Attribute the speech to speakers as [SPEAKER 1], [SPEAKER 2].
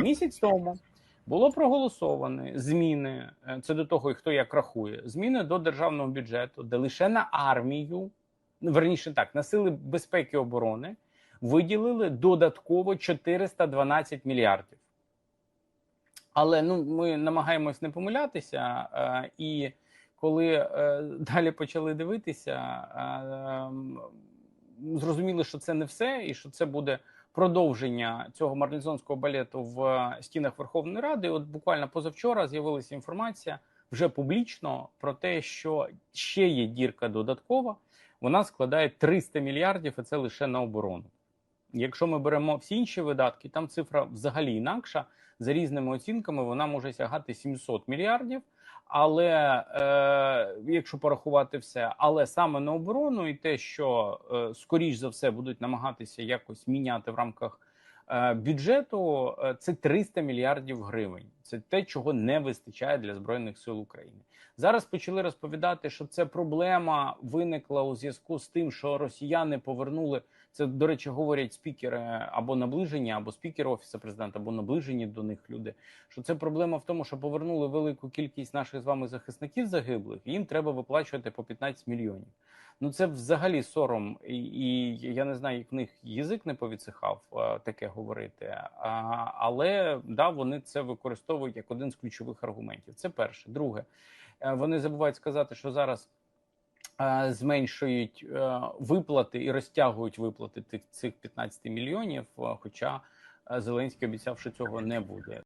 [SPEAKER 1] Місяць тому було проголосовано зміни. е, Це до того, хто як рахує, зміни до державного бюджету, де лише на армію, ну, верніше так, на сили безпеки і оборони виділили додатково 412 мільярдів. Але ну ми намагаємось не помилятися, е, і коли е, далі почали дивитися, е, м, зрозуміли, що це не все, і що це буде продовження цього марлінзонського балету в стінах Верховної Ради. От буквально позавчора з'явилася інформація вже публічно про те, що ще є дірка додаткова. Вона складає 300 мільярдів, і це лише на оборону. Якщо ми беремо всі інші видатки, там цифра взагалі інакша. За різними оцінками вона може сягати 700 мільярдів. Але е, якщо порахувати все, але саме на оборону і те, що е, скоріш за все будуть намагатися якось міняти в рамках бюджету, е, це 300 мільярдів гривень. Це те, чого не вистачає для збройних сил України. Зараз почали розповідати, що це проблема виникла у зв'язку з тим, що росіяни повернули це. До речі, говорять спікери або наближені, або спікери офісу президента, або наближені до них люди. Що це проблема в тому, що повернули велику кількість наших з вами захисників загиблих. і Їм треба виплачувати по 15 мільйонів. Ну це взагалі сором, і, і я не знаю, як в них язик не повідсихав е, таке говорити. А, але да, вони це використовують як один з ключових аргументів. Це перше. Друге, е, вони забувають сказати, що зараз е, зменшують виплати і розтягують виплати цих 15 мільйонів. Хоча Зеленський обіцяв, що цього не буде.